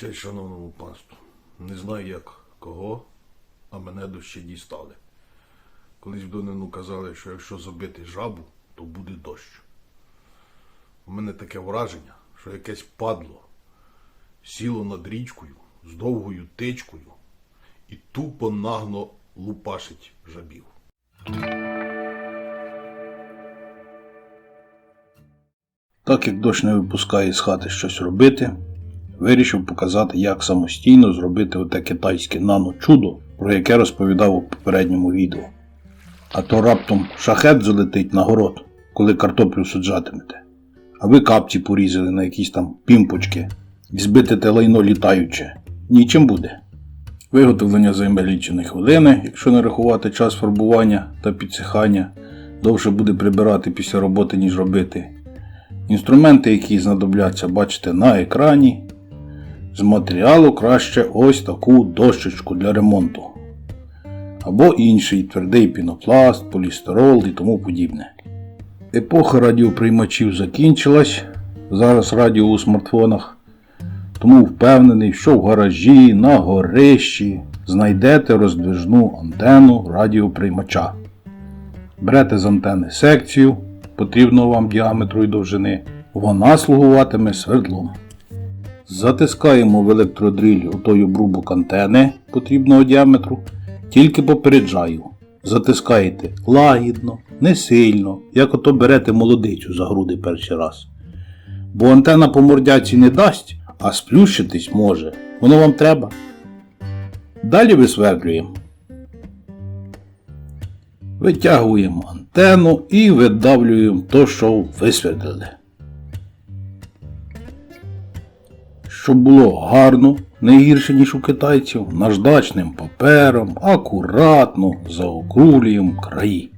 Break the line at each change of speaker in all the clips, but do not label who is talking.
Честь шановному панству. Не знаю як кого, а мене дощі дістали. Колись в Донину казали, що якщо забити жабу, то буде дощ. У мене таке враження, що якесь падло сіло над річкою з довгою тичкою і тупо нагно лупашить жабів. Так як дощ не випускає з хати щось робити, вирішив показати, як самостійно зробити оте китайське нано-чудо, про яке розповідав у попередньому відео. А то раптом шахет залетить на город, коли картоплю саджатимете. А ви капці порізали на якісь там пімпочки і збитите лайно літаюче. Нічим буде. Виготовлення займе лічені хвилини, якщо не рахувати час фарбування та підсихання, довше буде прибирати після роботи, ніж робити. Інструменти, які знадобляться, бачите на екрані. З матеріалу краще ось таку дощечку для ремонту. Або інший твердий пінопласт, полістирол і тому подібне. Епоха радіоприймачів закінчилась. Зараз радіо у смартфонах. Тому впевнений, що в гаражі, на горищі знайдете роздвижну антенну радіоприймача. Берете з антени секцію потрібного вам діаметру і довжини. Вона слугуватиме свердлом. Затискаємо в електродриль отой обрубок антени потрібного діаметру. Тільки попереджаю. Затискаєте лагідно, не сильно, як ото берете молодицю за груди перший раз. Бо антена по мордяці не дасть, а сплющитись може. Воно вам треба. Далі висвердлюємо. Витягуємо антенну і видавлюємо то, що висвердлили. Щоб було гарно, не гірше, ніж у китайців, наждачним папером, акуратно заокрулюємо краї.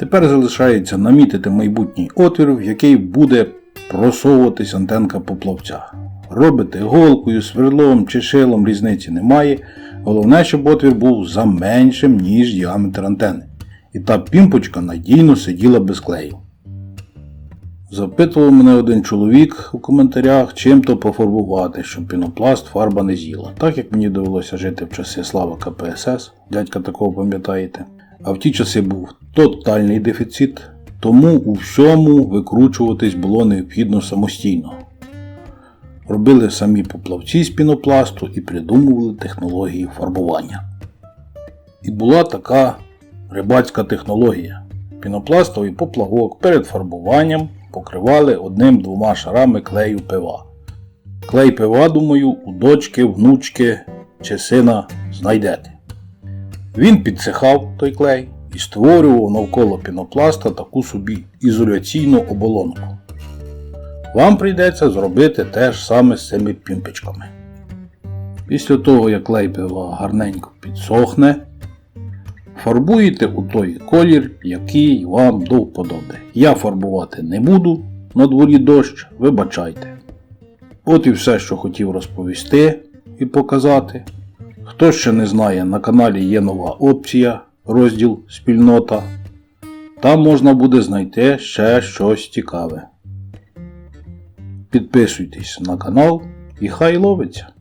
Тепер залишається намітити майбутній отвір, в який буде просовуватись антенка поплавця. Робите голкою, сверлом чи шилом різниці немає. Головне, щоб отвір був за меншим, ніж діаметр антени. І та пімпочка надійно сиділа без клею. Запитував мене один чоловік у коментарях, чим то пофарбувати, щоб пінопласт фарба не з'їла. Так як мені довелося жити в часи слава КПСС, дядька такого пам'ятаєте. А в ті часи був тотальний дефіцит, тому у всьому викручуватись було необхідно самостійно. Робили самі поплавці з пінопласту і придумували технології фарбування. І була така рибацька технологія. Пінопластовий поплавок перед фарбуванням покривали одним-двома шарами клею пива. Клей пива, думаю, у дочки, внучки чи сина знайдете. Він підсихав той клей і створював навколо пінопласта таку собі ізоляційну оболонку. Вам прийдеться зробити те ж саме з цими пімпочками. Після того, як клей пива гарненько підсохне, фарбуєте у той колір, який вам до вподоби. Я фарбувати не буду, на дворі дощ, вибачайте. От і все, що хотів розповісти і показати. Хто ще не знає, на каналі є нова опція, розділ Спільнота. Там можна буде знайти ще щось цікаве. Підписуйтесь на канал і хай ловиться!